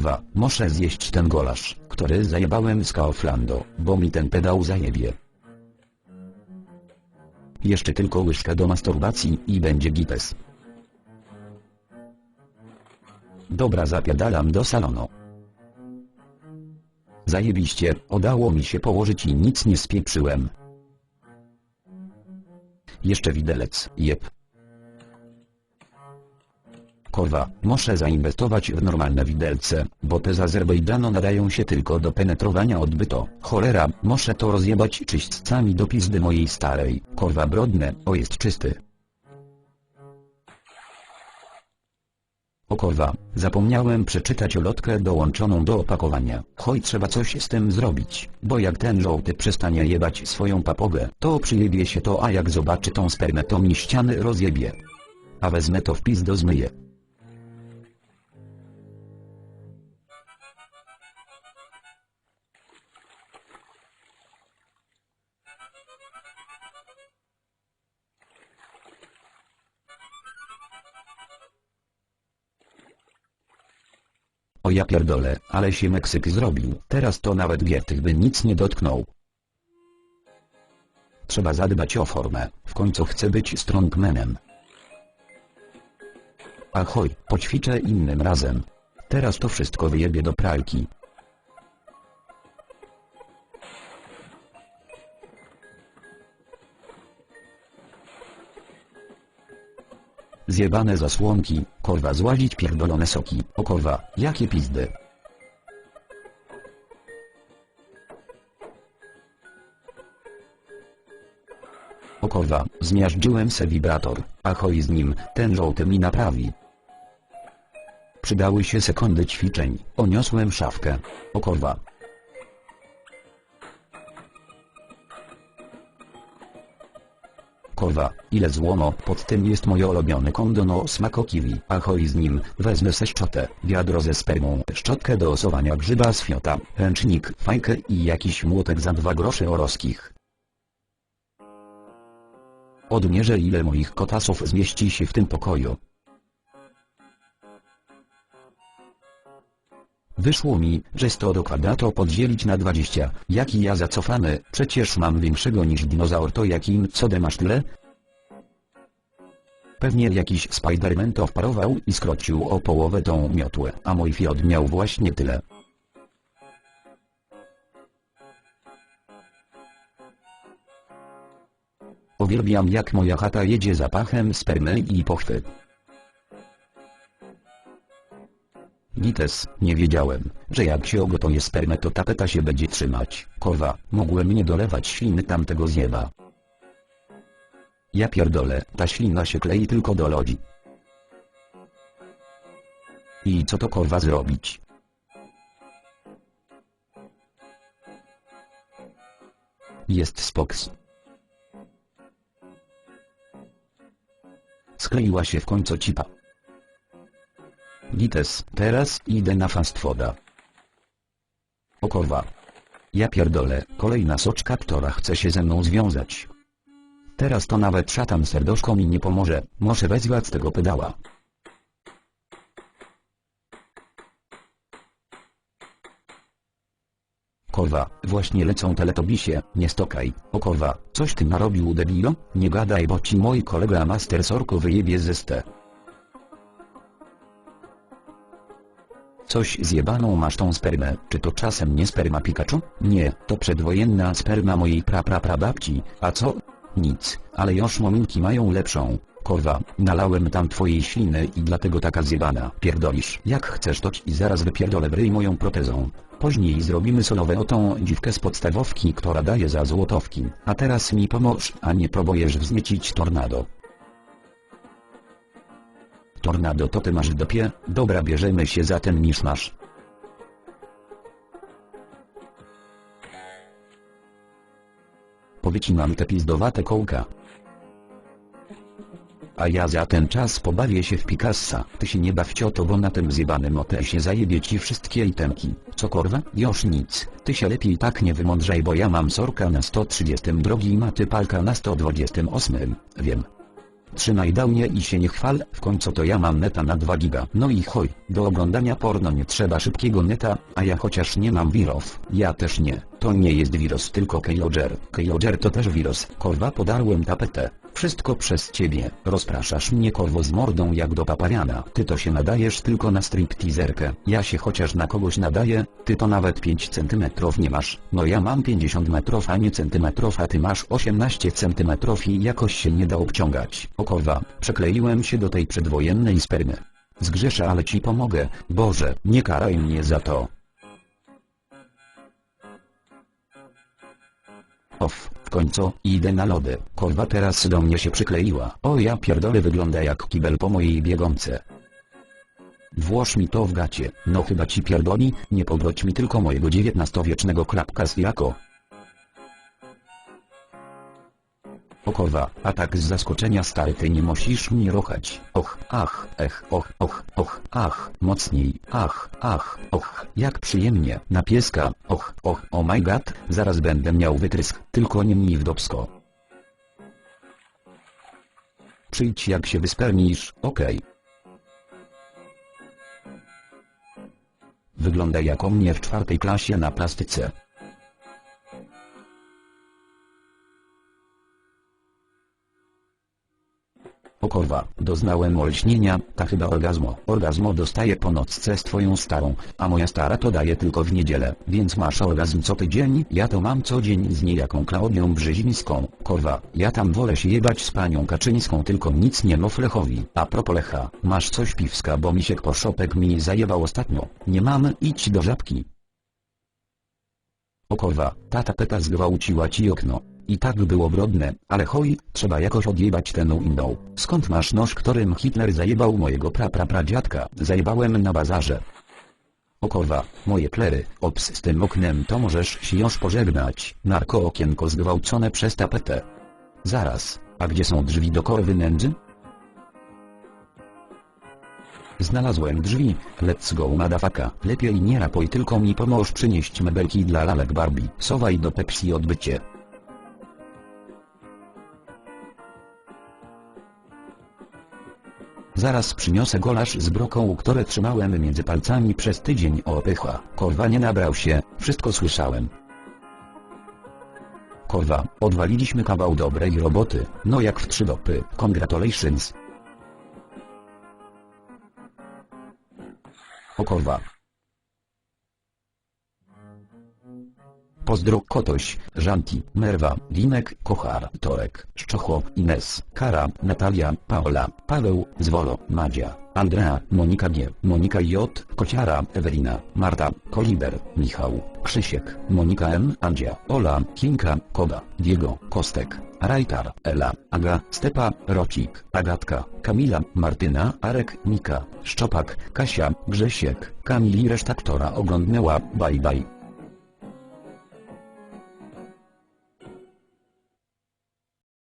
Kurwa, muszę zjeść ten golasz, który zajebałem z Kauflando, bo mi ten pedał zajebie. Jeszcze tylko łyżkę do masturbacji i będzie gites. Dobra zapierdalam do salonu. Zajebiście, udało mi się położyć i nic nie spieprzyłem. Jeszcze widelec, jeb. Kurwa, muszę zainwestować w normalne widelce, bo te z Azerbejdżanu nadają się tylko do penetrowania odbyto. Cholera, muszę to rozjebać czyśćcami do pizdy mojej starej. Kurwa brodne, o jest czysty. O kurwa, zapomniałem przeczytać ulotkę dołączoną do opakowania. Choj trzeba coś z tym zrobić, bo jak ten żołty przestanie jebać swoją papogę, to przyjebie się to a jak zobaczy tą spermę to mi ściany rozjebie. A wezmę to w pizdo zmyję. O ja pierdolę, ale się Meksyk zrobił. Teraz to nawet Giertych by nic nie dotknął. Trzeba zadbać o formę, w końcu chcę być strongmanem. Ahoj, poćwiczę innym razem. Teraz to wszystko wyjebie do pralki. Zjebane zasłonki, korwa złazić pierdolone soki, o korwa, jakie pizdy. O korwa, zmiażdżyłem se wibrator, ahoj z nim, ten żołty mi naprawi. Przydały się sekundy ćwiczeń, oniosłem szafkę. O korwa. Korwa, ile złomo, pod tym jest moje ulubione kondon o smaku kiwi. Ahoj z nim, wezmę se szczotę, wiadro ze spermą, szczotkę do osowania grzyba z fiota, ręcznik, fajkę i jakiś młotek za dwa grosze oroskich. Odmierzę ile moich kotasów zmieści się w tym pokoju. Wyszło mi, że 100 do kwadratu podzielić na 20. Jaki ja zacofany, przecież mam większego niż dinozaur to jakim codem masz tyle? Pewnie jakiś Spiderman to wparował i skrócił o połowę tą miotłę, a mój fiot miał właśnie tyle. Uwielbiam jak moja chata jedzie zapachem spermy i pochwy. Gites, nie wiedziałem, że jak się ogotuje spermę to tapeta się będzie trzymać. Kowa, mogłem nie dolewać śliny tamtego zjeba. Ja pierdolę, ta ślina się klei tylko do lodzi. I co to korwa zrobić? Jest spoks. Skleiła się w końcu cipa. Gites, teraz idę na fast fooda. O korwa. Ja pierdolę, kolejna soczka, która chce się ze mną związać. Teraz to nawet szatan serduszko mi nie pomoże, muszę wezwać tego pedała. Korwa, właśnie lecą teletobisie, nie stokaj, o korwa, coś ty narobił debilo? Nie gadaj bo ci mój kolega Master Sorko wyjebie ze ste. Coś zjebaną masz tą spermę, czy to czasem nie sperma Pikachu? Nie, to przedwojenna sperma mojej praprapradabci, a co? Nic, ale już mominki mają lepszą. Korwa, nalałem tam twojej śliny i dlatego taka zjebana. Pierdolisz. Jak chcesz toć i zaraz wypierdolę bryj moją protezą. Później zrobimy solowe o tą dziwkę z podstawowki, która daje za złotowki. A teraz mi pomóż, a nie próbujesz wzniecić tornado. Tornado to ty masz dopie, dobra bierzemy się za ten niż masz. Powycinam te pizdowate kołka. A ja za ten czas pobawię się w Picassa. Ty się nie baw cioto, bo na tym zjebanym otesie zajebie ci wszystkie itemki. Co korwa? Już nic. Ty się lepiej tak nie wymądrzaj, bo ja mam sorka na 130 drogi i maty palka na 128. Wiem. Trzymaj dał mnie i się nie chwal, w końcu to ja mam neta na 2 giga. No i hoj, do oglądania porno nie trzeba szybkiego neta, a ja chociaż nie mam wirów. Ja też nie, to nie jest wirus tylko keylogger. Keylogger to też wirus. Korwa podarłem tapetę. Wszystko przez ciebie. Rozpraszasz mnie korwo z mordą jak do papariana. Ty to się nadajesz tylko na stripteaserkę. Ja się chociaż na kogoś nadaję, ty to nawet 5 centymetrów nie masz. No ja mam 50 metrów a nie centymetrów a ty masz 18 centymetrów i jakoś się nie da obciągać. O korwa, przekleiłem się do tej przedwojennej spermy. Zgrzeszę ale ci pomogę, Boże, nie karaj mnie za to. Off, w końcu, idę na lody. Korwa teraz do mnie się przykleiła. O ja pierdolę wygląda jak kibel po mojej biegonce. Włoż mi to w gacie, no chyba ci pierdoli, nie pobrodź mi tylko mojego XIX-wiecznego klapka z jako. O a tak z zaskoczenia stary ty nie musisz mnie rochać. Och, ach, ech, och, och, och, ach, mocniej, ach, ach, och, jak przyjemnie, na pieska, och, och, oh my god, zaraz będę miał wytrysk, tylko nie mniej w. Przyjdź jak się wyspermisz, okej. Wygląda jak o mnie w czwartej klasie na plastyce. O korwa, doznałem olśnienia, ta chyba orgazmo. Orgazmo dostaję po nocce z twoją starą, a moja stara to daje tylko w niedzielę, więc masz orgazm co tydzień, ja to mam co dzień z niejaką Klaudią Brzezińską. Korwa, ja tam wolę się jebać z panią Kaczyńską tylko nic nie mów Lechowi. A propos Lecha, masz coś piwska bo misiek poszopek mi zajebał ostatnio. Nie mam, idź do żabki. O korwa, tata peta zgwałciła ci okno. I tak było brodne, ale hoj, trzeba jakoś odjebać tę inną. Skąd masz nóż, którym Hitler zajebał mojego praprapradziadka? Zajebałem na bazarze. O korwa, moje klery, ops z tym oknem to możesz się już pożegnać. Narko okienko zgwałcone przez tapetę. Zaraz, a gdzie są drzwi do korwy nędzy? Znalazłem drzwi, let's go madafaka. Lepiej nie rapoj tylko mi pomóż przynieść mebelki dla lalek Barbie. Sowaj do Pepsi odbycie. Zaraz przyniosę golasz z broką, które trzymałem między palcami przez tydzień opycha. Korwa nie nabrał się, wszystko słyszałem. Korwa, odwaliliśmy kawał dobrej roboty, no jak w trzy dopy, congratulations. O korwa. Pozdro Kotoś, Żanti, Merwa, Linek, Kochar, Torek, Szczocho, Ines, Kara, Natalia, Paola, Paweł, Zwolo, Madzia, Andrea, Monika G, Monika J, Kociara, Ewelina, Marta, Koliber, Michał, Krzysiek, Monika M, Andzia, Ola, Kinka, Koda, Diego, Kostek, Rajtar, Ela, Aga, Stepa, Rocik, Agatka, Kamila, Martyna, Arek, Nika, Szczopak, Kasia, Grzesiek, Kamil i oglądnęła, bye bye.